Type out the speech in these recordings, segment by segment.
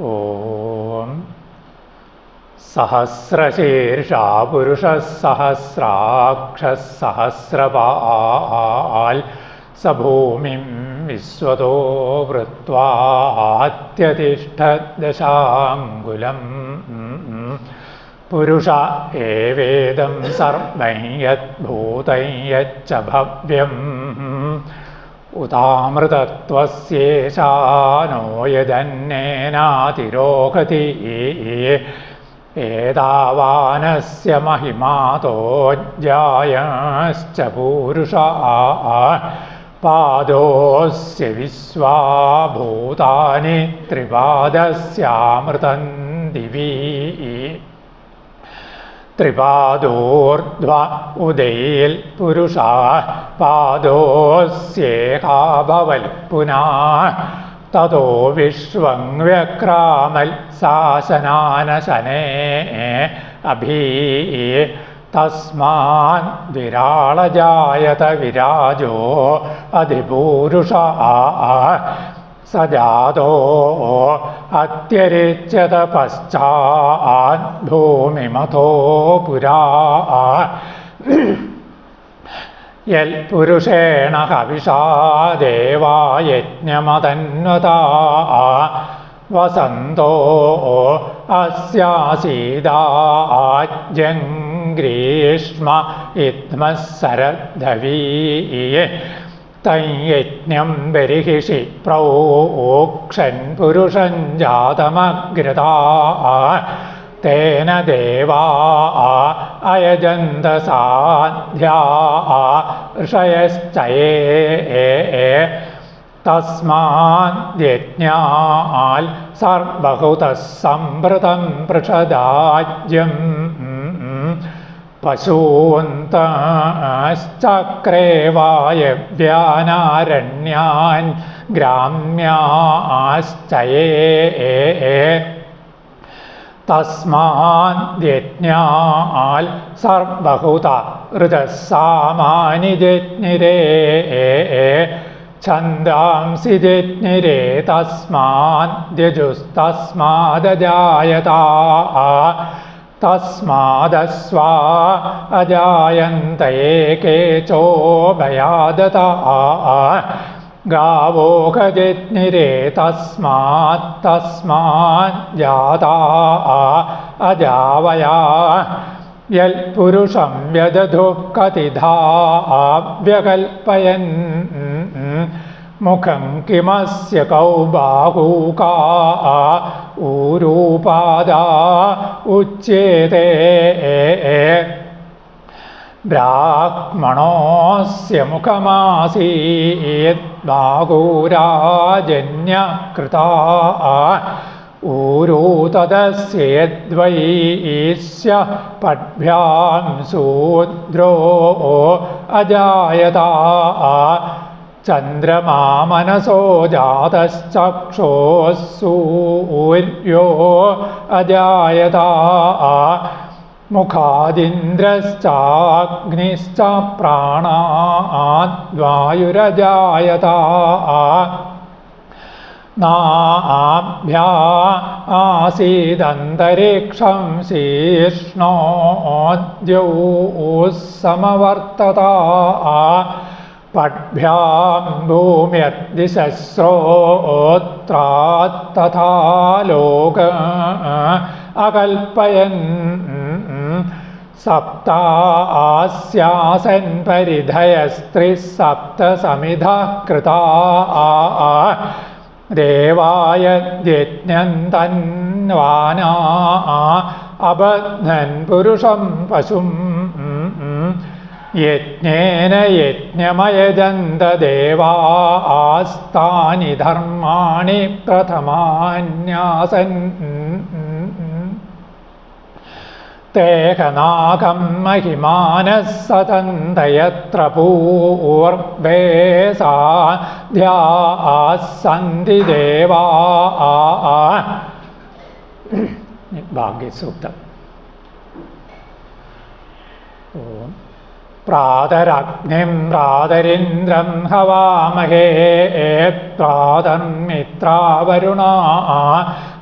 ഓം. സഹസ്രശീർഷാ പുരുഷ സഹസ്രാക്ഷ സഹസ്രപാൽ ഭൂമിം വിശ്വതോ വൃത്വാത്യതിഷ്ഠദശാങ്കുലം പുരുഷ ഏവേദം സർവം യദ്ഭൂതം യച്ച ഭവ്യം ഉദാമൃതത്വസ്യേശാനോ യതന്നേനാതിരോഹതി ഏതാവാനസ്യ മഹിമാതോജ്ജായശ്ച പൂരുഷ. പാദോസ്യ വിശ്വാഭൂതാനി ത്രിപാദസ്യാമൃതം ദിവീ. ത്രിപാദോർധ്വ ഉദയിൽ പുരുഷ പാദോസ്യേകാഭവൽ പുനാ തതോ വിശ്വം വ്യക്രാമൽ സാസനാനശനേ അഭീ തസ്മാൻ വിരാളജായത വിരാജോ അതിപൂരുഷ ആ സജാതോ അത്യരിച്ചത പശ്ചാൻ ഭൂമിമതോ പുരാ. യൽ പുരുഷേണ കവിഷാ ദേവായജ്ഞമതന്വതാ വസന്തോ അസ്യാസീതാജ്യം ഗ്രീഷ്മ ഇത്മ ശരദ്ധവീ സംയജ്ഞം ബരിഹിഷി പ്രൗക്ഷൻ പുരുഷൻ ജാതമഗ്രത. തേന ദേവാ അയജന്ത സാധ്യാ ഋഷയശ്ചയേ തസ്മാജ്ഞാൽ സർബഹുത സംഭൃതം പൃഷദാജ്യം. പശൂന്താശ്ചക്രേവായവ്യാനാരണ്യാൻ ഗ്രാമ്യാശ്ചയേ. തസ്മാൽ സർവഹുത ഋതസാമാനി ജജ്ഞിരേ ഛന്ദാംസി ജജ്ഞിരേ തസ്മാൻ ദ്യജുസ്തസ്മാദജായതാ तस्मादस्वा अजायन्त एके चोभयादता गावो गजज्ञिरे तस्मात् तस्माज्जाता अजावया। यल्पुरुषं व्यदधुः कतिधा व्यकल्पयन् മുഖം കിമസ്യ കൗബാഹൂകാ ഊരൂപാദ ഉച്ചേതേ ബ്രാഹ്മണോസ്യ മുഖമാസീത് ബാഹൂരാജന്യ കൃത തദസ്യേദ്വൈ ഈശ്യ പഡ്ഭ്യാം ശൂദ്രോ അജായത ചന്ദ്രമാ മനസോ ജാതശ്ചക്ഷോഃ സൂര്യോ അജായത. മുഖാദിന്ദ്രശ്ചാഗ്നിശ്ച പ്രാണാദ്വായുരജായത. നാഭ്യാ ആസീദന്തരീക്ഷം ശീർഷ്ണോദ്യൗ സമവർത്തത. पद्भ्यां भूम्यद्दिशस्रोत्रात्तथा लोक अकल्पयन् सप्ता आस्यासन् परिधयस्त्रिः सप्तसमिधः कृता देवाय यज्ञन्तन्वाना अबध्नन् पुरुषं पशुम् യജ്ഞേന യജ്ഞമയജന്തദേവാ ആസ്ഥാനി ധർമാണി പ്രഥമാന്യാസൻ. േഹനാകം മഹിമാനസതന്തയത്ര പൂർവേ സാധ്യാ സന്ധി ദേവാ. ഭാഗ്യസൂക്തം. ഓം. പ്രാതരഗ്നിം പ്രാതരിന്ദ്രം ഹവാമഹേ പ്രാതർമിത്രാവരുണ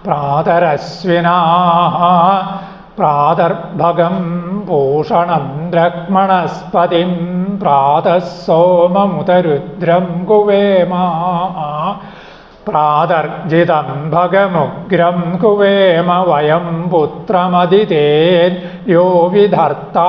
പ്രാതരശ്വിനാ പ്രാതർഭഗം പൂഷണം ദ്രക്മണസ്പതിം പ്രാതഃ സോമമുതരുദ്രം കുവേമ പ്രാതർജിതം ഭഗമുഗ്രം കുവേമ വയം പുത്രമതിതേൻ യോ വിധർത്താ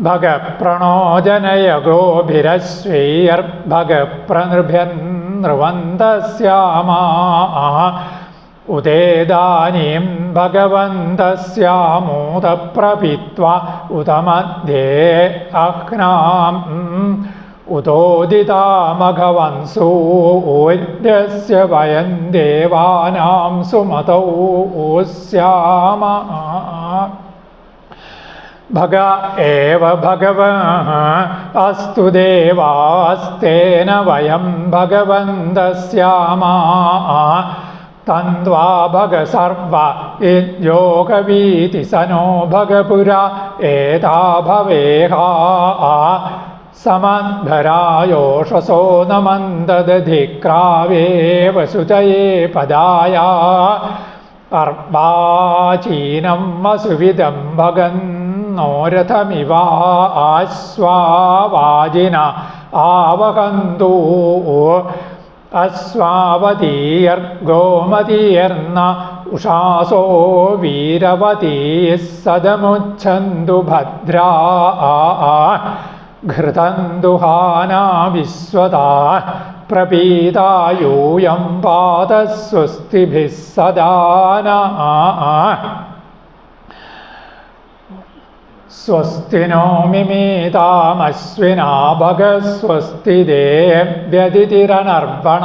ഭഗപ്രണോജനയഗോഭിരശ്വൈർഭഗപ്രനൃഭ്യന്നൃവന്തസ്യാമാ ഉദേദാനീം ഭഗവന്തസ്യാമൂതപ്രപിത്വ ഉത മധ്യേ അഹ്നാം ഉദോദിതാമഘവൻസൂര്യസ്യ വയം ദേവാനാം സുമതൗ സ്യാമ ഭഗ ഏവ ഭഗവ അസ്തു ദേവാസ്തേന വയം ഭഗവന്തസ്യാമാ തന്വാ ഭഗ സർവ യോഗവീതി സനോ ഭഗപുര ഏതാ ഭവേഹ സമദ്ഭരായോഷസോ നമന്തദധിക്രാവേവ വസുതയേ പദായ അർവാചീനം വസുവിധം ഭഗന്നോരഥമിവാശ്വാവാജിന ആവഹന്തൂ. അസ്വാവതീയർഗോമതീയർന്ന ഉഷാസോ വീരവതീ സദമുച്ഛന്തു ഭദ്രാ. ഘൃതന്തുഹാനാ വിശ്വതാ. പ്രപീതായൂയം പാദസ്വസ്തിഭിः സദാന സ്വസ്തി നോ മിമീതാമശ്വിനാ ഭഗസ്വസ്തി ദേവ്യതിരനർപ്പണ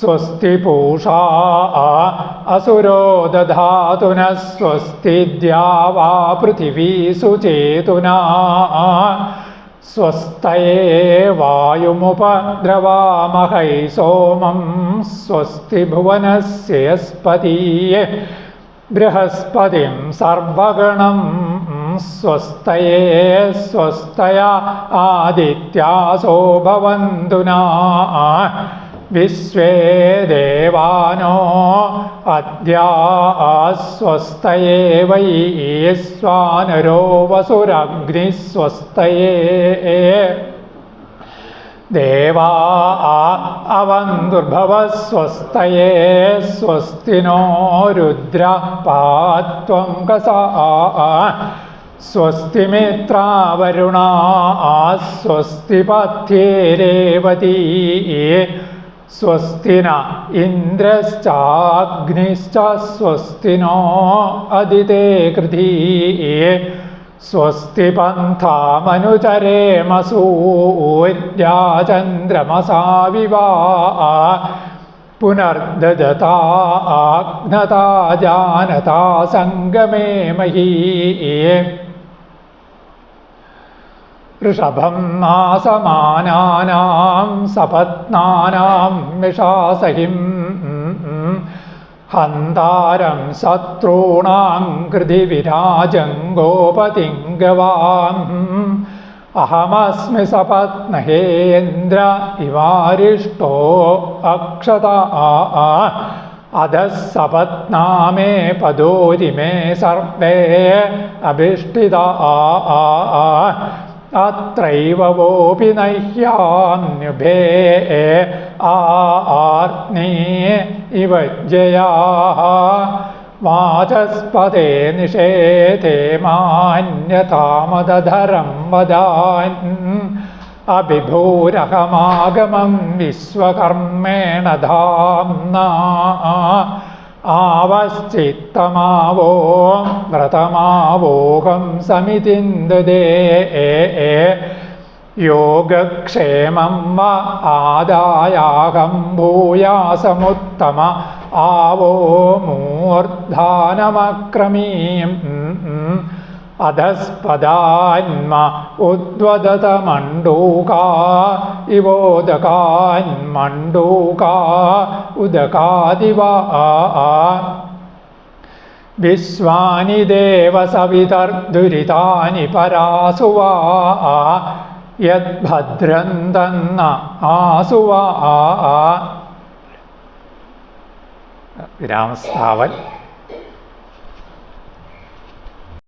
സ്വസ്തി പൂഷാ അസുരോ ദധാതു ന സ്വസ്തി ദ്യാവാ പൃഥിവീ സുചേതുന. സ്വസ്തയേ വായുമുപദ്രവാമഹൈ സോമം സ്വസ്തി ഭുവനസ്യസ്പതീ. ബൃഹസ്പതിം സർവഗണം സ്വസ്തയേ സ്വസ്തയ ആദിത്യാസോ ഭവന്തു നാ വിശ്വേ ദേവാനോ അദ്യാ സ്വസ്തയേ വൈ സ്വാനരോ വസുരഗ്നിസ്വസ്തയേ ദേവാ അവന്തുർഭവസ്വസ്തയേ സ്വസ്തി നോ രുദ്ര പാത്വം स्वस्तिमित्रावरुणा स्वस्तिपथ्येरेवती स्वस्ति न इन्द्रश्चाग्निश्च स्वस्ति नो अदिते कृधी स्वस्ति पन्थामनुचरेम सूर्या चन्द्रमसा विवा पुनर्ददता आग्नता जानता संगमे मही। वृषभं नासमानानां सपत्नानां निशासहिम् हन्तारं शत्रूणां कृधि विराजं गोपतिं गवाम् अहमस्मि सपत्नहेन्द्र इवारिष्टो अक्षत अधः सपत्ना मे पदोरि मे सर्वे आ അത്രൈവ വോപി നഹ്യാന്യുഭേ ആർണേ ഇവ ജയാ വാചസ്പതേ നിഷേധേ മാന്യതാമതധരം വദാൻ. അഭിഭൂരഹമാഗമം വിശ്വകർമ്മേണ ധാംനാ. ആവശ്ചിത്തമാവോ വ്രതമാവോഹം സമിതിന്ദേ യോഗക്ഷേമം ആദായാഹം ഭൂയാസമുത്തമ ആവോ മൂർധാനമക്രമീം. അധസ്പദാന്മ ഉദ്വദതമണ്ഡൂകാ ഇവോദകാന്മണ്ഡൂകാ ഉദകാദിവ വിശ്വാനി ദേവസവിതർദുരിതാനി പരാസുവാ യദ്ഭദ്രന്തന്ന ആസുവാ വിരാമസ്ഥാവൽ